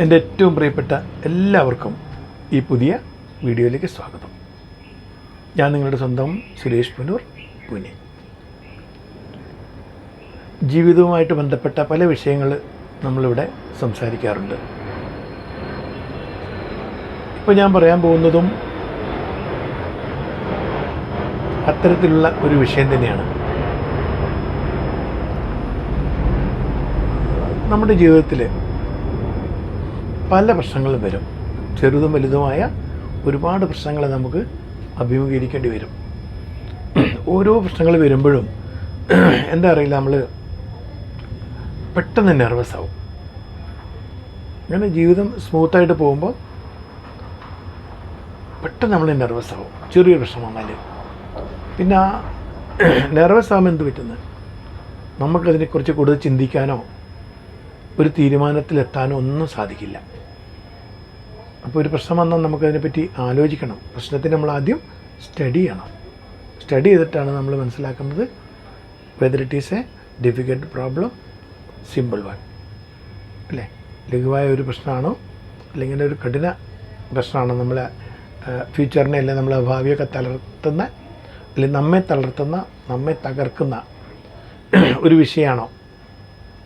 എന്റെ ഏറ്റവും പ്രിയപ്പെട്ട എല്ലാവർക്കും ഈ പുതിയ വീഡിയോയിലേക്ക് സ്വാഗതം. ഞാൻ നിങ്ങളുടെ സ്വന്തം സുരേഷ് പുനൂർ പുനെ. ജീവിതവുമായിട്ട് ബന്ധപ്പെട്ട പല വിഷയങ്ങൾ നമ്മളിവിടെ സംസാരിക്കാറുണ്ട്. ഇപ്പോൾ ഞാൻ പറയാൻ പോകുന്നതും അത്തരത്തിലുള്ള ഒരു വിഷയം തന്നെയാണ്. നമ്മുടെ ജീവിതത്തിൽ പല പ്രശ്നങ്ങളും വരും. ചെറുതും വലുതുമായ ഒരുപാട് പ്രശ്നങ്ങൾ നമുക്ക് അഭിമുഖീകരിക്കേണ്ടി വരും. ഓരോ പ്രശ്നങ്ങൾ വരുമ്പോഴും എന്താ അറിയില്ല നമ്മൾ പെട്ടെന്ന് നെർവസ് ആവും. അങ്ങനെ ജീവിതം സ്മൂത്തായിട്ട് പോകുമ്പോൾ പെട്ടെന്ന് നമ്മൾ നെർവസ് ആവും. ചെറിയൊരു പ്രശ്നം വന്നാൽ പിന്നെ ആ നെർവസ് ആകുമ്പോൾ എന്ത് പറ്റുന്നത്? നമുക്കതിനെക്കുറിച്ച് കൂടുതൽ ചിന്തിക്കാനോ ഒരു തീരുമാനത്തിലെത്താനോ ഒന്നും സാധിക്കില്ല. അപ്പോൾ ഒരു പ്രശ്നം വന്നാൽ നമുക്കതിനെപ്പറ്റി ആലോചിക്കണം. പ്രശ്നത്തിന് നമ്മൾ ആദ്യം സ്റ്റഡി ചെയ്യണം. സ്റ്റഡി ചെയ്തിട്ടാണ് നമ്മൾ മനസ്സിലാക്കുന്നത് whether it is a difficult problem simple one അല്ലേ? ലഘുവായ ഒരു പ്രശ്നമാണോ? അല്ലെങ്കിൽ ഒരു കഠിന പ്രശ്നമാണോ നമ്മളെ ഫ്യൂച്ചറിനെ അല്ലെങ്കിൽ നമ്മളെ ഭാവിയൊക്കെ തളർത്തുന്ന അല്ലെങ്കിൽ നമ്മെ തളർത്തുന്ന നമ്മെ തകർക്കുന്ന ഒരു വിഷയമാണോ?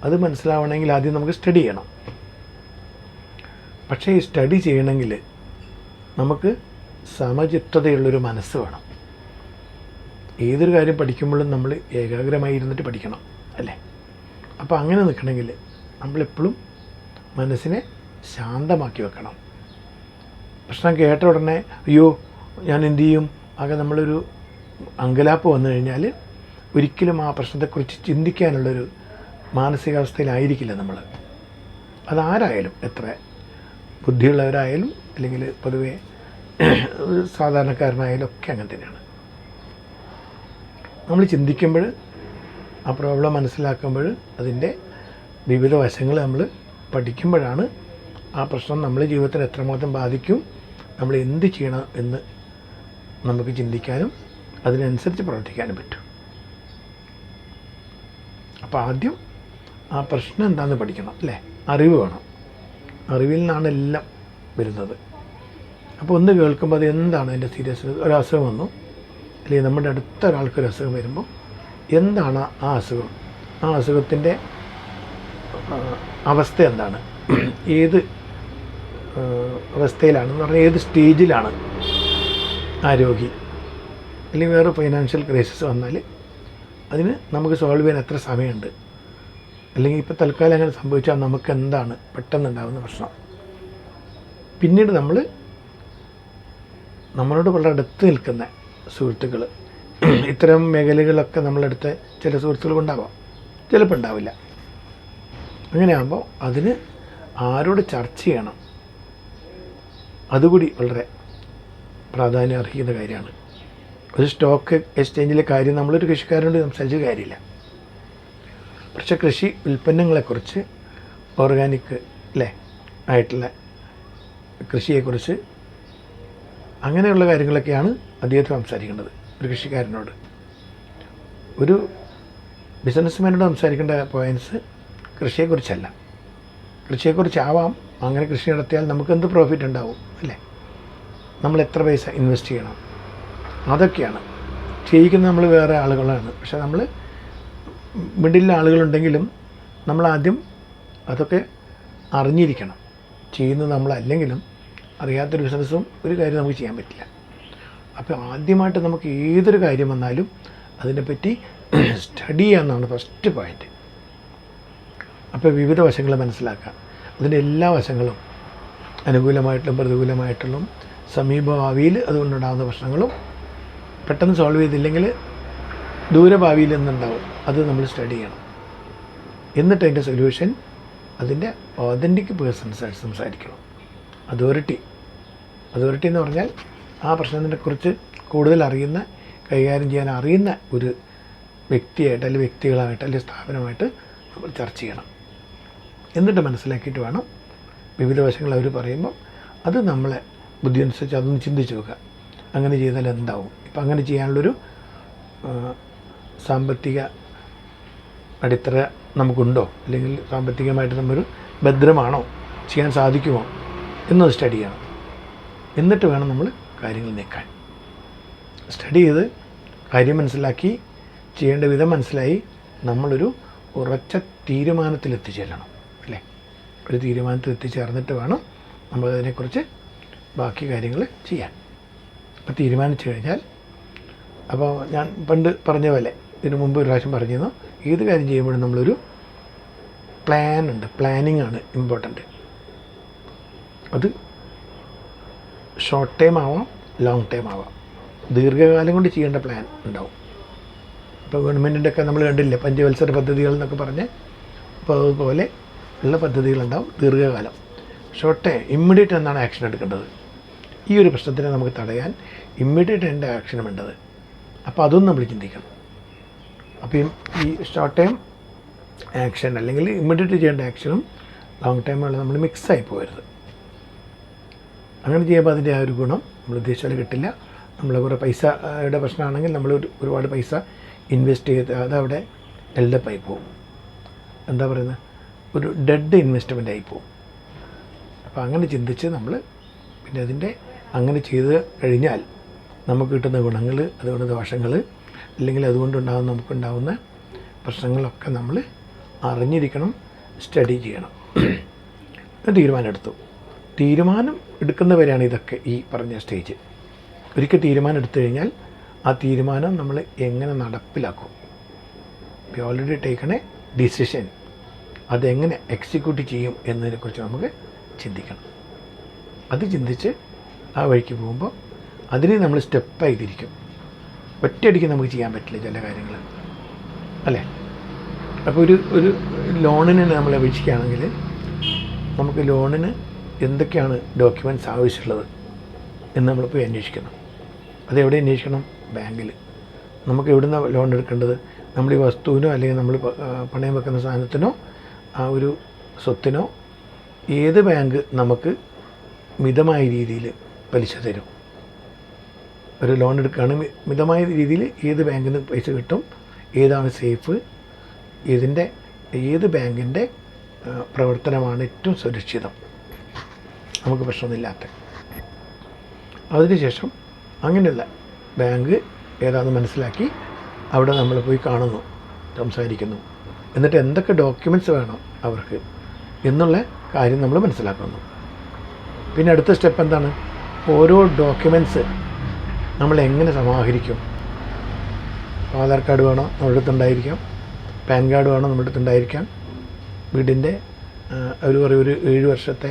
അത് മനസ്സിലാവണമെങ്കിൽ ആദ്യം നമുക്ക് സ്റ്റഡി ചെയ്യണം. പക്ഷേ ഈ സ്റ്റഡി ചെയ്യണമെങ്കിൽ നമുക്ക് സമചിത്തതയുള്ളൊരു മനസ്സ് വേണം. ഏതൊരു കാര്യം പഠിക്കുമ്പോഴും നമ്മൾ ഏകാഗ്രമായി ഇരുന്നിട്ട് പഠിക്കണം അല്ലേ? അപ്പോൾ അങ്ങനെ നിൽക്കണമെങ്കിൽ നമ്മളെപ്പോഴും മനസ്സിനെ ശാന്തമാക്കി വെക്കണം. പ്രശ്നം കേട്ട ഉടനെ അയ്യോ ഞാൻ എന്തു ചെയ്യും? ആകെ നമ്മളൊരു അങ്കലാപ്പ് വന്നു കഴിഞ്ഞാൽ ഒരിക്കലും ആ പ്രശ്നത്തെക്കുറിച്ച് ചിന്തിക്കാനുള്ളൊരു മാനസികാവസ്ഥയിലായിരിക്കില്ല നമ്മൾ. അതാരായാലും എത്ര ബുദ്ധിയുള്ളവരായാലും അല്ലെങ്കിൽ പൊതുവെ സാധാരണക്കാരനായാലും ഒക്കെ അങ്ങനെ തന്നെയാണ്. നമ്മൾ ചിന്തിക്കുമ്പോൾ ആ പ്രോബ്ലം മനസ്സിലാക്കുമ്പോൾ അതിന്റെ വിവിധ വശങ്ങൾ നമ്മൾ പഠിക്കുമ്പോഴാണ് ആ പ്രശ്നം നമ്മളെ ജീവിതത്തിൽ എത്രമാത്രം ബാധിക്കും നമ്മൾ എന്ത് ചെയ്യണം എന്ന് നമുക്ക് ചിന്തിക്കാനും അതിനനുസരിച്ച് പ്രവർത്തിക്കാനും പറ്റും. അപ്പോൾ ആദ്യം ആ പ്രശ്നം എന്താണെന്ന് പഠിക്കണം അല്ലേ? അറിവ് വേണം. അറിവിൽ നിന്നാണ് എല്ലാം വരുന്നത്. അപ്പോൾ ഒന്ന് കേൾക്കുമ്പോൾ അത് എന്താണ് അതിന്റെ സീരിയസ് ഒരു അസുഖം വന്നു. അല്ലെങ്കിൽ നമ്മുടെ അടുത്ത ഒരാൾക്ക് ഒരു അസുഖം വരുമ്പോൾ എന്താണ് ആ അസുഖം? ആ അസുഖത്തിന്റെ അവസ്ഥ എന്താണ്? ഏത് അവസ്ഥയിലാണ് എന്ന് പറഞ്ഞാൽ ഏത് സ്റ്റേജിലാണ് ആ രോഗി? അല്ലെങ്കിൽ വേറെ ഫൈനാൻഷ്യൽ ക്രൈസിസ് വന്നാൽ അതിന് നമുക്ക് സോൾവ് ചെയ്യാൻ എത്ര സമയമുണ്ട്? അല്ലെങ്കിൽ ഇപ്പോൾ തൽക്കാലം അങ്ങനെ സംഭവിച്ചാൽ നമുക്ക് എന്താണ് പെട്ടെന്നുണ്ടാകുന്ന പ്രശ്നം? പിന്നീട് നമ്മൾ നമ്മളോട് വളരെ അടുത്ത് നിൽക്കുന്ന സുഹൃത്തുക്കൾ ഇത്തരം മേഖലകളൊക്കെ നമ്മളടുത്ത് ചില സുഹൃത്തുക്കൾ ഉണ്ടാവാം. ചിലപ്പോൾ ഉണ്ടാവില്ല. അങ്ങനെയാകുമ്പോൾ അതിന് ആരോട് ചർച്ച ചെയ്യണം? അതുകൂടി വളരെ പ്രാധാന്യം അർഹിക്കുന്ന കാര്യമാണ്. ഒരു സ്റ്റോക്ക് എക്സ്ചേഞ്ചിലെ കാര്യം നമ്മളൊരു കൃഷിക്കാരനോട് സംസാരിച്ച കാര്യമില്ല. പക്ഷേ കൃഷി ഉൽപ്പന്നങ്ങളെക്കുറിച്ച് ഓർഗാനിക് അല്ലേ ആയിട്ടുള്ള കൃഷിയെക്കുറിച്ച് അങ്ങനെയുള്ള കാര്യങ്ങളൊക്കെയാണ് അദ്ദേഹത്തെ സംസാരിക്കേണ്ടത് ഒരു കൃഷിക്കാരനോട്. ഒരു ബിസിനസ്മാനോട് സംസാരിക്കേണ്ട പോയിന്റ്സ് കൃഷിയെക്കുറിച്ചല്ല. കൃഷിയെക്കുറിച്ചാവാം. അങ്ങനെ കൃഷി നടത്തിയാൽ നമുക്ക് എന്ത് പ്രോഫിറ്റ് ഉണ്ടാവും അല്ലേ? നമ്മൾ എത്ര പൈസ ഇൻവെസ്റ്റ് ചെയ്യണം? അതൊക്കെയാണ്. ചെയ്യിക്കുന്നത് നമ്മൾ വേറെ ആളുകളാണ്. പക്ഷെ നമ്മൾ മിഡിലെ ആളുകളുണ്ടെങ്കിലും നമ്മൾ ആദ്യം അതൊക്കെ അറിഞ്ഞിരിക്കണം. ചെയ്യുന്നത് നമ്മളല്ലെങ്കിലും അറിയാത്തൊരു ബിസിനസ്സും ഒരു കാര്യം നമുക്ക് ചെയ്യാൻ പറ്റില്ല. അപ്പോൾ ആദ്യമായിട്ട് നമുക്ക് ഏതൊരു കാര്യം വന്നാലും അതിനെപ്പറ്റി സ്റ്റഡി ചെയ്യാമെന്നാണ് ഫസ്റ്റ് പോയിന്റ് അപ്പോൾ വിവിധ വശങ്ങൾ മനസ്സിലാക്കുക അതിന്റെ എല്ലാ വശങ്ങളും അനുകൂലമായിട്ടും പ്രതികൂലമായിട്ടുള്ള സമീപഭാവിയിൽ അതുകൊണ്ടുണ്ടാകുന്ന പ്രശ്നങ്ങളും പെട്ടെന്ന് സോൾവ് ചെയ്തില്ലെങ്കിൽ ദൂരഭാവിയിൽ നിന്നുണ്ടാവും. അത് നമ്മൾ സ്റ്റഡി ചെയ്യണം. എന്നിട്ട് അതിന്റെ സൊല്യൂഷൻ അതിന്റെ ഓതന്റിക് പേഴ്സൺസായിട്ട് സംസാരിക്കണം. അതോറിറ്റി അതോറിറ്റി എന്ന് പറഞ്ഞാൽ ആ പ്രശ്നത്തിനെ കുറിച്ച് കൂടുതൽ അറിയുന്ന കൈകാര്യം ചെയ്യാൻ അറിയുന്ന ഒരു വ്യക്തിയായിട്ട് അല്ലെങ്കിൽ വ്യക്തികളായിട്ട് അല്ലെങ്കിൽ സ്ഥാപനമായിട്ട് നമ്മൾ ചർച്ച ചെയ്യണം. എന്നിട്ട് മനസ്സിലാക്കിയിട്ട് വേണം വിവിധ വശങ്ങൾ അവർ പറയുമ്പോൾ അത് നമ്മളെ ബുദ്ധി അനുസരിച്ച് അതൊന്ന് ചിന്തിച്ച് നോക്കുക അങ്ങനെ ചെയ്താൽ എന്താവും? ഇപ്പം അങ്ങനെ ചെയ്യാനുള്ളൊരു സാമ്പത്തിക അടിത്തറ നമുക്കുണ്ടോ? അല്ലെങ്കിൽ സാമ്പത്തികമായിട്ട് നമ്മൾ ഭദ്രമാണോ? ചെയ്യാൻ സാധിക്കുമോ? എന്നത് സ്റ്റഡി ചെയ്യണം. എന്നിട്ട് വേണം നമ്മൾ കാര്യങ്ങൾ നീക്കാൻ. സ്റ്റഡി ചെയ്ത് കാര്യം മനസ്സിലാക്കി ചെയ്യേണ്ട വിധം മനസ്സിലായി നമ്മളൊരു ഉറച്ച തീരുമാനത്തിൽ എത്തിച്ചേരണം അല്ലേ? ഒരു തീരുമാനത്തിൽ എത്തിച്ചേർന്നിട്ട് വേണം നമ്മളതിനെക്കുറിച്ച് ബാക്കി കാര്യങ്ങൾ ചെയ്യാൻ. അപ്പോൾ തീരുമാനിച്ചു കഴിഞ്ഞാൽ അപ്പോൾ ഞാൻ പണ്ട് പറഞ്ഞ പോലെ ഇതിനു മുമ്പ് ഒരു പ്രാവശ്യം പറഞ്ഞിരുന്നു. ഏത് കാര്യം ചെയ്യുമ്പോഴും നമ്മളൊരു പ്ലാൻ ഉണ്ട്. പ്ലാനിങ് ആണ് ഇമ്പോർട്ടന്റ് അത് ഷോർട്ട് ടൈം ആവാം ലോങ് ടൈം ആവാം. ദീർഘകാലം കൊണ്ട് ചെയ്യേണ്ട പ്ലാൻ ഉണ്ടാവും. ഇപ്പോൾ ഗവൺമെന്റിന്റെ ഒക്കെ നമ്മൾ കണ്ടില്ലേ പഞ്ചവത്സര പദ്ധതികൾ എന്നൊക്കെ പറഞ്ഞ്. അപ്പോൾ അതുപോലെ ഉള്ള പദ്ധതികളുണ്ടാവും ദീർഘകാലം. ഷോർട്ട് ടൈം ഇമ്മീഡിയറ്റ് എന്നാണ് ആക്ഷൻ എടുക്കേണ്ടത്. ഈ ഒരു പ്രശ്നത്തിനെ നമുക്ക് തടയാൻ ഇമ്മീഡിയറ്റ് എന്റെ ആക്ഷൻ വേണ്ടത്. അപ്പോൾ അതൊന്നും നമ്മൾ ചിന്തിക്കണം. അപ്പോൾ ഈ- ഷോർട്ട് ടൈം ആക്ഷൻ അല്ലെങ്കിൽ ഇമ്മീഡിയറ്റ് ചെയ്യേണ്ട ആക്ഷനും ലോങ് ടൈമുള്ള നമ്മൾ മിക്സായി പോകരുത്. അങ്ങനെ ചെയ്യുമ്പോൾ അതിന്റെ ആ ഒരു ഗുണം നമ്മൾ ഉദ്ദേശിച്ചാൽ കിട്ടില്ല. നമ്മൾ കുറേ പൈസയുടെ പ്രശ്നമാണെങ്കിൽ നമ്മൾ ഒരു- ഒരുപാട് പൈസ ഇൻവെസ്റ്റ് ചെയ്ത് അതവിടെ എൽഡപ്പായി പോകും. എന്താ പറയുന്നത്? ഒരു ഡെഡ് ഇൻവെസ്റ്റ്മെന്റ് ആയി പോകും. അപ്പോൾ അങ്ങനെ ചിന്തിച്ച് നമ്മൾ പിന്നെ അതിന്റെ അങ്ങനെ ചെയ്ത് കഴിഞ്ഞാൽ നമുക്ക് കിട്ടുന്ന ഗുണങ്ങൾ അതുകൊണ്ട് ദോഷങ്ങൾ അല്ലെങ്കിൽ അതുകൊണ്ടുണ്ടാകുന്ന നമുക്കുണ്ടാകുന്ന പ്രശ്നങ്ങളൊക്കെ നമ്മൾ അറിഞ്ഞിരിക്കണം സ്റ്റഡി ചെയ്യണം. തീരുമാനം എടുത്തു തീരുമാനം എടുക്കുന്നവരാണ് ഇതൊക്കെ ഈ പറഞ്ഞ സ്റ്റേജ് ഒരിക്കൽ തീരുമാനം എടുത്തു കഴിഞ്ഞാൽ ആ തീരുമാനം നമ്മൾ എങ്ങനെ നടപ്പിലാക്കും? We already taken a decision അതെങ്ങനെ എക്സിക്യൂട്ട് ചെയ്യും എന്നതിനെക്കുറിച്ച് നമുക്ക് ചിന്തിക്കണം. അത് ചിന്തിച്ച് ആ വഴിക്ക് പോകുമ്പോൾ അതിനെ നമ്മൾ സ്റ്റെപ്പായി തിരിക്കും. ഒറ്റയടിക്ക് നമുക്ക് ചെയ്യാൻ പറ്റില്ല ചില കാര്യങ്ങൾ. അല്ലേ? അപ്പോൾ ഒരു ഒരു ലോണിന് നമ്മൾ അപേക്ഷിക്കുകയാണെങ്കിൽ നമുക്ക് ലോണിന് എന്തൊക്കെയാണ് ഡോക്യുമെന്റ്സ് ആവശ്യമുള്ളത് എന്ന് നമ്മൾ അന്വേഷിക്കണം. അതെവിടെ അന്വേഷിക്കണം? ബാങ്കിൽ. നമുക്ക് എവിടുന്ന ലോൺ എടുക്കേണ്ടത്? നമ്മൾ ഈ വസ്തുവിനോ അല്ലെങ്കിൽ നമ്മൾ പണയം വെക്കുന്ന സാധനത്തിനോ ആ ഒരു സ്വത്തിനോ ഏത് ബാങ്ക് നമുക്ക് മിതമായ രീതിയിൽ പലിശ തരും? ഒരു ലോൺ എടുക്കുകയാണെങ്കിൽ മിതമായ രീതിയിൽ ഏത് ബാങ്കിൽ നിന്ന് പൈസ കിട്ടും ഏതാണ് സേഫ് ഇതിന്റെ ഏത് ബാങ്കിന്റെ പ്രവർത്തനമാണ് ഏറ്റവും സുരക്ഷിതം. നമുക്ക് പ്രശ്നമൊന്നുമില്ലാത്ത. അതിനുശേഷം അങ്ങനെയുള്ള ബാങ്ക് ഏതാണെന്ന് മനസ്സിലാക്കി അവിടെ നമ്മൾ പോയി കാണുന്നു സംസാരിക്കുന്നു. എന്നിട്ട് എന്തൊക്കെ ഡോക്യുമെന്റ്സ് വേണം അവർക്ക് എന്നുള്ള കാര്യം നമ്മൾ മനസ്സിലാക്കുന്നു. പിന്നെ അടുത്ത സ്റ്റെപ്പ് എന്താണ്? ഓരോ ഡോക്യുമെന്റ്സ് നമ്മൾ എങ്ങനെ സമാഹരിക്കും? ആധാർ കാർഡ് വേണം? നമ്മുടെ അടുത്തുണ്ടായിരിക്കാം പാൻ കാർഡ് വേണം? നമ്മുടെ അടുത്തുണ്ടായിരിക്കാം വീടിന്റെ അവർ പറയും ഒരു ഏഴ് വർഷത്തെ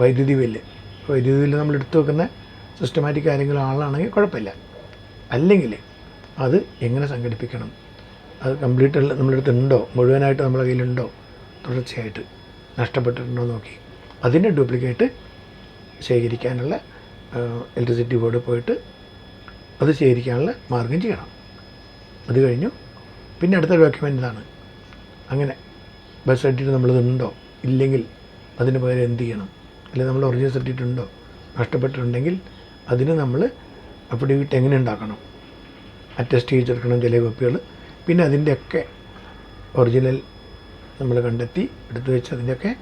വൈദ്യുതി ബില്ല്. വൈദ്യുതി ബില്ല് നമ്മൾ എടുത്തു വെക്കുന്ന സിസ്റ്റമാറ്റിക് കാര്യങ്ങൾ ആളാണെങ്കിൽ കുഴപ്പമില്ല. അല്ലെങ്കിൽ അത് എങ്ങനെ സംഘടിപ്പിക്കണം? അത് കംപ്ലീറ്റ് നമ്മുടെ ഉണ്ടോ മുഴുവനായിട്ട് നമ്മളെ കയ്യിലുണ്ടോ? തുടർച്ചയായിട്ട് നഷ്ടപ്പെട്ടിട്ടുണ്ടോ നോക്കി. അതിന്റെ ഡ്യൂപ്ലിക്കേറ്റ് ശേഖരിക്കാനുള്ള ഇലക്ട്രിസിറ്റി ബോർഡിൽ പോയിട്ട് അത് ശേഖരിക്കാനുള്ള മാർഗം ചെയ്യണം. അത് കഴിഞ്ഞു. പിന്നെ അടുത്ത ഡോക്യുമെന്റ് ഇതാണ്. അങ്ങനെ ബസ് സർട്ടിഫിക്കറ്റ് നമ്മളിതുണ്ടോ ഇല്ലെങ്കിൽ അതിന് പകരം എന്ത് ചെയ്യണം? അല്ലെങ്കിൽ നമ്മൾ ഒറിജിനൽ സർട്ടിഫിക്കറ്റ് ഉണ്ടോ? നഷ്ടപ്പെട്ടിട്ടുണ്ടെങ്കിൽ അതിന് നമ്മൾ അഫിഡവിറ്റ് എങ്ങനെ ഉണ്ടാക്കണം? അറ്റസ്റ്റ് ചെയ്തെടുക്കണം ചില കോപ്പികൾ പിന്നെ അതിന്റെയൊക്കെ ഒറിജിനൽ നമ്മൾ കണ്ടെത്തി എടുത്തു വെച്ച് അതിന്റെയൊക്കെ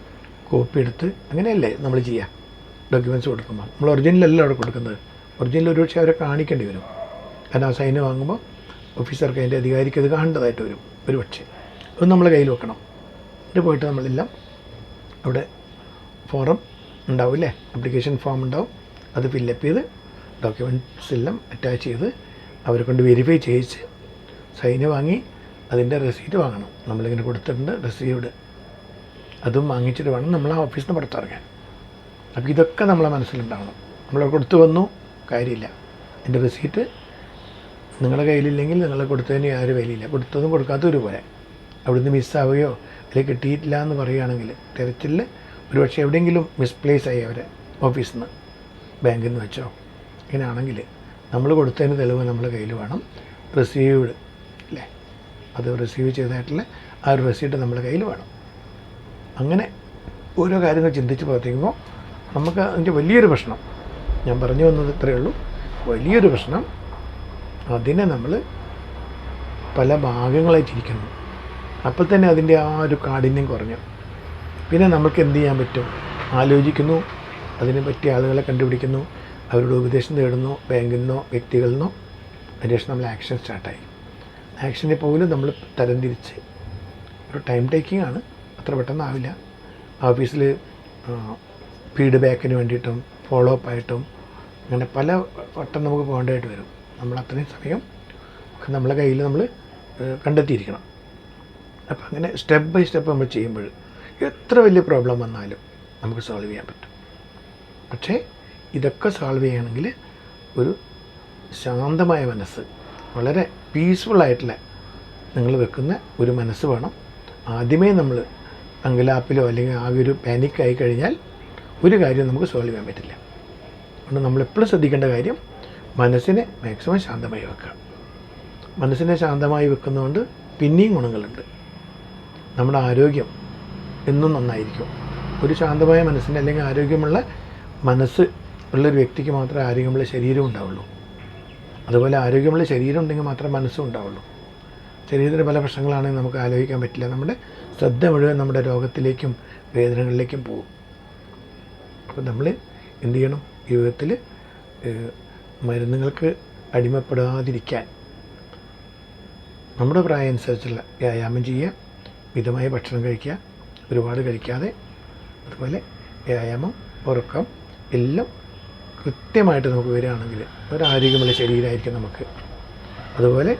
കോപ്പി എടുത്ത് അങ്ങനെയല്ലേ നമ്മൾ ചെയ്യുക? ഡോക്യുമെന്റ്സ് കൊടുക്കുമ്പോൾ. നമ്മൾ ഒറിജിനലല്ല അവിടെ കൊടുക്കുന്നത്? ഒറിജിനൽ ഒരുപക്ഷെ അവരെ കാണിക്കേണ്ടി വരും. കാരണം ആ സൈന് വാങ്ങുമ്പോൾ ഓഫീസർക്ക് അതിന്റെ അധികാരിക്ക് അത് കാണേണ്ടതായിട്ട് വരും. ഒരുപക്ഷെ അത് നമ്മൾ കയ്യിൽ വെക്കണം. എന്നിട്ട് പോയിട്ട് നമ്മളെല്ലാം അവിടെ ഫോറം ഉണ്ടാവും അല്ലേ? അപ്ലിക്കേഷൻ ഫോം ഉണ്ടാവും. അത് ഫില്ലപ്പ് ചെയ്ത് ഡോക്യുമെന്റ്സ് എല്ലാം അറ്റാച്ച് ചെയ്ത് അവരെ കൊണ്ട് വെരിഫൈ ചെയ്യിച്ച് സൈന് വാങ്ങി അതിന്റെ റെസീറ്റ് വാങ്ങണം. നമ്മളിങ്ങനെ കൊടുത്തിട്ടുണ്ട് റെസീവ്ഡ് അതും വാങ്ങിച്ചിട്ട് വേണം നമ്മൾ ആ ഓഫീസിൽ നിന്ന് പുറത്തിറങ്ങാൻ. അപ്പോൾ ഇതൊക്കെ നമ്മളെ മനസ്സിലുണ്ടാവണം. നമ്മൾ കൊടുത്തു വന്നു. കാര്യമില്ല. എന്റെ റെസീറ്റ് നിങ്ങളുടെ കയ്യിലില്ലെങ്കിൽ നിങ്ങൾ കൊടുത്തതിന് ആരും വിലയില്ല. കൊടുത്തതും കൊടുക്കാത്തതും ഒരുപോലെ. അവിടുന്ന് മിസ്സാവുകയോ അല്ലെങ്കിൽ കിട്ടിയിട്ടില്ല എന്ന് പറയുകയാണെങ്കിൽ തിരച്ചിൽ ഒരുപക്ഷെ എവിടെയെങ്കിലും മിസ്പ്ലേസ് ആയി അവരെ ഓഫീസിൽ നിന്ന് ബാങ്കിൽ നിന്ന് വെച്ചോ. ഇങ്ങനെയാണെങ്കിൽ നമ്മൾ കൊടുത്തതിന് തെളിവ് നമ്മുടെ കയ്യിൽ വേണം. റിസീവ്ഡ് അല്ലേ അത് റിസീവ് ചെയ്തതായിട്ടുള്ള ആ ഒരു റെസീറ്റ് നമ്മുടെ കയ്യിൽ വേണം. അങ്ങനെ ഓരോ കാര്യങ്ങൾ ചിന്തിച്ച് പ്രവർത്തിക്കുമ്പോൾ നമുക്ക് അതിന്റെ വലിയൊരു പ്രശ്നം ഞാൻ പറഞ്ഞു വന്നത് ഇത്രയേ ഉള്ളൂ. വലിയൊരു പ്രശ്നം അതിനെ നമ്മൾ പല ഭാഗങ്ങളായി തിരിക്കുന്നു അപ്പോൾ തന്നെ അതിന്റെ ആ ഒരു കാഠിന്യം കുറഞ്ഞു. പിന്നെ നമുക്ക് എന്ത് ചെയ്യാൻ പറ്റും? ആലോചിക്കുന്നു. അതിനെ പറ്റി ആളുകളെ കണ്ടുപിടിക്കുന്നു. അവരുടെ ഉപദേശം തേടുന്നു. ബാങ്കിൽ നിന്നോ വ്യക്തികളിൽ നിന്നോ അതിനുശേഷം നമ്മൾ ആക്ഷൻ സ്റ്റാർട്ടായി. ആക്ഷനെ പോലും നമ്മൾ തരംതിരിച്ച് ഒരു ടൈം ടേക്കിംഗ് ആണ്. അത്ര പെട്ടെന്നാവില്ല ഓഫീസിൽ ഫീഡ്ബാക്കിന് വേണ്ടിയിട്ടും ഫോളോ അപ്പ് ആയിട്ടും അങ്ങനെ പല വട്ടം നമുക്ക് പോകേണ്ടതായിട്ട് വരും. നമ്മൾ അത്രയും സമയം നമ്മളെ കയ്യിൽ നമ്മൾ കണ്ടെത്തിയിരിക്കണം. അപ്പം അങ്ങനെ സ്റ്റെപ്പ് ബൈ സ്റ്റെപ്പ് നമ്മൾ ചെയ്യുമ്പോൾ എത്ര വലിയ പ്രോബ്ലം വന്നാലും നമുക്ക് സോൾവ് ചെയ്യാൻ പറ്റും. പക്ഷേ ഇതൊക്കെ സോൾവ് ചെയ്യണമെങ്കിൽ ഒരു ശാന്തമായ മനസ്സ് വളരെ പീസ്ഫുള്ളായിട്ടുള്ള നിങ്ങൾ വെക്കുന്ന ഒരു മനസ്സ് വേണം. ആദ്യമേ നമ്മൾ അങ്കലാപ്പിലോ അല്ലെങ്കിൽ ആകെ ഒരു പാനിക്കായി കഴിഞ്ഞാൽ ഒരു കാര്യം നമുക്ക് സോൾവ് ചെയ്യാൻ പറ്റില്ല. അതുകൊണ്ട് നമ്മളെപ്പോഴും ശ്രദ്ധിക്കേണ്ട കാര്യം മനസ്സിനെ മാക്സിമം ശാന്തമായി വെക്കുക. മനസ്സിനെ ശാന്തമായി വെക്കുന്നതുകൊണ്ട് പിന്നെയും ഗുണങ്ങളുണ്ട്. നമ്മുടെ ആരോഗ്യം എന്നും നന്നായിരിക്കും. ഒരു ശാന്തമായ മനസ്സിന് അല്ലെങ്കിൽ ആരോഗ്യമുള്ള മനസ്സ് ഉള്ളൊരു വ്യക്തിക്ക് മാത്രമേ ആരോഗ്യമുള്ള ശരീരം ഉണ്ടാവുള്ളൂ. അതുപോലെ ആരോഗ്യമുള്ള ശരീരം ഉണ്ടെങ്കിൽ മാത്രമേ മനസ്സും ഉണ്ടാവുള്ളൂ. ശരീരത്തിന് പല പ്രശ്നങ്ങളാണെങ്കിൽ നമുക്ക് ആലോചിക്കാൻ പറ്റില്ല. നമ്മുടെ ശ്രദ്ധ മുഴുവൻ നമ്മുടെ രോഗത്തിലേക്കും വേദനകളിലേക്കും പോകും. അപ്പോൾ നമ്മൾ എന്ത് ചെയ്യണം? ജീവിതത്തിൽ മരുന്നുകൾക്ക് അടിമപ്പെടാതിരിക്കാൻ. നമ്മുടെ പ്രായം അനുസരിച്ചുള്ള വ്യായാമം ചെയ്യുക മിതമായ ഭക്ഷണം കഴിക്കുക ഒരുപാട് കഴിക്കാതെ അതുപോലെ വ്യായാമം ഉറക്കം എല്ലാം കൃത്യമായിട്ട് നമുക്ക് വരികയാണെങ്കിൽ ഒരു ആരോഗ്യമുള്ള ശരീരമായിരിക്കും നമുക്ക്. അതുപോലെ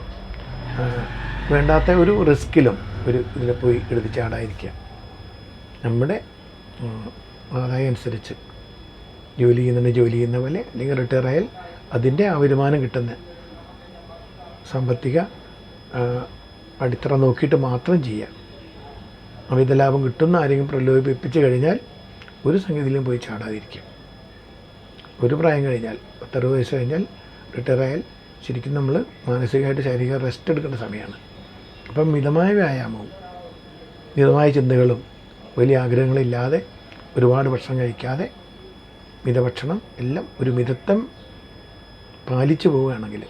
വേണ്ടാത്ത ഒരു റിസ്കിലും ഒരു ഇതിൽ പോയി എടുത്ത് ചാടാതിരിക്കുക. നമ്മുടെ ആദായം അനുസരിച്ച്. ജോലി ചെയ്യുന്നുണ്ട് ജോലി ചെയ്യുന്ന പോലെ അല്ലെങ്കിൽ റിട്ടയർ ആയാൽ അതിന്റെ ആ വരുമാനം കിട്ടുന്ന സാമ്പത്തിക അടിത്തറ നോക്കിയിട്ട് മാത്രം ചെയ്യാം. അമിത ലാഭം കിട്ടുന്ന ആരെങ്കിലും പ്രലോഭിപ്പിച്ച് കഴിഞ്ഞാൽ ഒരു സംഗതിയിലും പോയി ചാടാതിരിക്കും. ഒരു പ്രായം കഴിഞ്ഞാൽ പത്തറുപത് വയസ്സ് കഴിഞ്ഞാൽ റിട്ടയർ ആയാൽ ശരിക്കും നമ്മൾ മാനസികമായിട്ട് ശാരീരിക റെസ്റ്റ് എടുക്കേണ്ട സമയമാണ്. അപ്പം മിതമായ വ്യായാമവും മിതമായ ചിന്തകളും വലിയ ആഗ്രഹങ്ങളില്ലാതെ ഒരുപാട് ഭക്ഷണം കഴിക്കാതെ മിതഭക്ഷണം എല്ലാം ഒരു മിതത്വം പാലിച്ചു പോവുകയാണെങ്കിൽ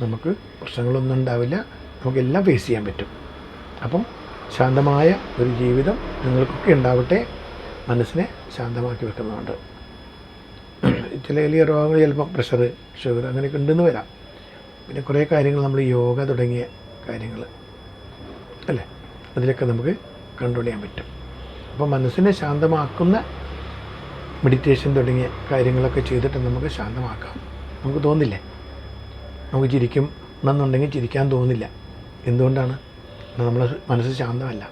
നമുക്ക് പ്രശ്നങ്ങളൊന്നും ഉണ്ടാവില്ല. നമുക്കെല്ലാം ഫേസ് ചെയ്യാൻ പറ്റും. അപ്പം ശാന്തമായ ഒരു ജീവിതം നിങ്ങൾക്കൊക്കെ ഉണ്ടാവട്ടെ. മനസ്സിനെ ശാന്തമാക്കി വെക്കുന്നുണ്ട് ചില വലിയ രോഗങ്ങൾ ചിലപ്പം പ്രഷർ ഷുഗർ അങ്ങനെയൊക്കെ ഉണ്ടെന്ന് വരാം. പിന്നെ കുറേ കാര്യങ്ങൾ നമ്മൾ യോഗ തുടങ്ങിയ കാര്യങ്ങൾ അല്ലേ? അതിലൊക്കെ നമുക്ക് കൺട്രോൾ ചെയ്യാൻ പറ്റും. അപ്പോൾ മനസ്സിനെ ശാന്തമാക്കുന്ന മെഡിറ്റേഷൻ തുടങ്ങിയ കാര്യങ്ങളൊക്കെ ചെയ്തിട്ട് നമുക്ക് ശാന്തമാക്കാം. നമുക്ക് തോന്നില്ലേ? നമുക്ക് ചിരിക്കും എന്നുണ്ടെങ്കിൽ ചിരിക്കാൻ തോന്നില്ല. എന്തുകൊണ്ടാണ്? നമ്മളെ മനസ്സ് ശാന്തമല്ല.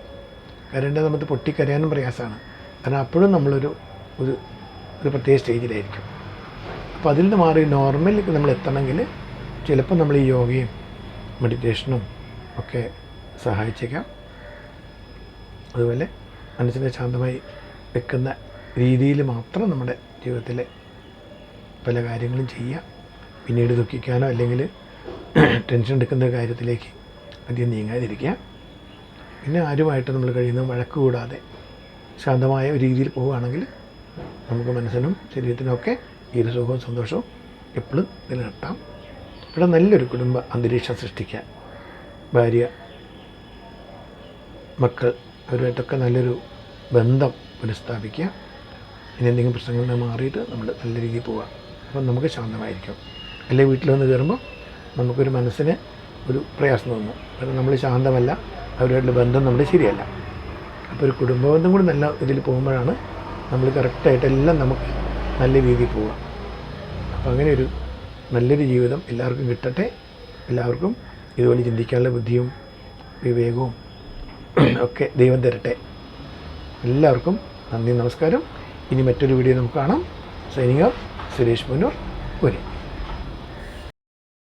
കരേണ്ട നമുക്ക് പൊട്ടിക്കരയാനും പ്രയാസമാണ്. കാരണം അപ്പോഴും നമ്മളൊരു ഒരു ഒരു പ്രത്യേക സ്റ്റേജിലായിരിക്കും. അപ്പോൾ അതിൽ നിന്ന് മാറി നോർമലിലേക്ക് നമ്മൾ എത്തണമെങ്കിൽ ചിലപ്പോൾ നമ്മൾ ഈ യോഗയും മെഡിറ്റേഷനും ഒക്കെ സഹായിച്ചേക്കാം. അതുപോലെ മനസ്സിനെ ശാന്തമായി വെക്കുന്ന രീതിയിൽ മാത്രം നമ്മുടെ ജീവിതത്തിലെ പല കാര്യങ്ങളും ചെയ്യുക. പിന്നീട് ദുഃഖിക്കാനോ അല്ലെങ്കിൽ ടെൻഷൻ എടുക്കുന്ന കാര്യത്തിലേക്ക് അധികം നീങ്ങാതിരിക്കുക. പിന്നെ ആരുമായിട്ട് നമ്മൾ കഴിയുന്ന വഴക്ക് കൂടാതെ ശാന്തമായ ഒരു രീതിയിൽ പോവുകയാണെങ്കിൽ നമുക്ക് മനസ്സിനും ശരീരത്തിനുമൊക്കെ ഈ സുഖവും സന്തോഷവും എപ്പോഴും നിലനിർത്താം. ഇവിടെ നല്ലൊരു കുടുംബ അന്തരീക്ഷം സൃഷ്ടിക്കുക. ഭാര്യ മക്കൾ അവരുമായിട്ടൊക്കെ നല്ലൊരു ബന്ധം പുനഃസ്ഥാപിക്കുക. ഇനി എന്തെങ്കിലും പ്രശ്നങ്ങളിൽ മാറിയിട്ട് നമ്മൾ നല്ല രീതിയിൽ പോവുക അപ്പം നമുക്ക് ശാന്തമായിരിക്കും. അല്ലെങ്കിൽ വീട്ടിൽ വന്ന് കയറുമ്പോൾ നമുക്കൊരു മനസ്സിന് ഒരു പ്രയാസം തോന്നും. കാരണം നമ്മൾ ശാന്തമല്ല അവരുമായിട്ടുള്ള ബന്ധം നമ്മുടെ ശരിയല്ല. അപ്പോൾ ഒരു കുടുംബ ബന്ധം കൂടി നല്ല ഇതിൽ പോകുമ്പോഴാണ് നമ്മൾ കറക്റ്റായിട്ട് എല്ലാം നമുക്ക് നല്ല രീതിയിൽ പോവുക അപ്പോൾ അങ്ങനെ ഒരു നല്ലൊരു ജീവിതം എല്ലാവർക്കും കിട്ടട്ടെ. എല്ലാവർക്കും ഇതുപോലെ ചിന്തിക്കാനുള്ള ബുദ്ധിയും വിവേകവും ഒക്കെ ദൈവം തരട്ടെ. എല്ലാവർക്കും നന്ദി നമസ്കാരം. ഇനി മറ്റൊരു വീഡിയോ നമുക്ക് കാണാം. ഓഫ് സുരേഷ് മുന്നൂർ പുരി.